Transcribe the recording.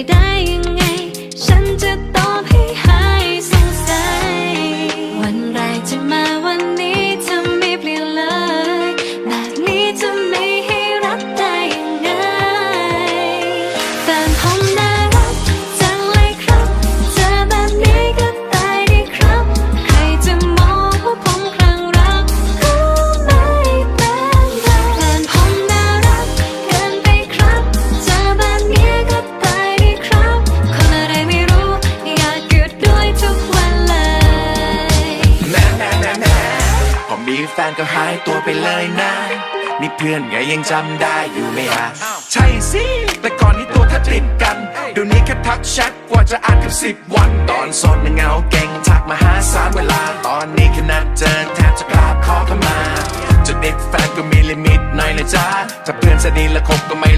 มัน มีแฟนก็หายตัวไปเลยนะนี่เพื่อนไงยังจำได้อยู่ไหมฮะใช่สิ แต่ก่อนนี้ตัวถ้าติดกันเดี๋ยวนี้แค่ทักแชทกว่าจะอ่านกับสิบวัน ตอนโซนเหงาเก่งทักมาหาสารเวลา ตอนนี้แค่นัดเจอแทบจะกราบขอเข้ามาจะเด็กแฟนก็มีลิมิตหน่อยเลยจ้าถ้าเพื่อนสนิทแล้วคบก็ไม่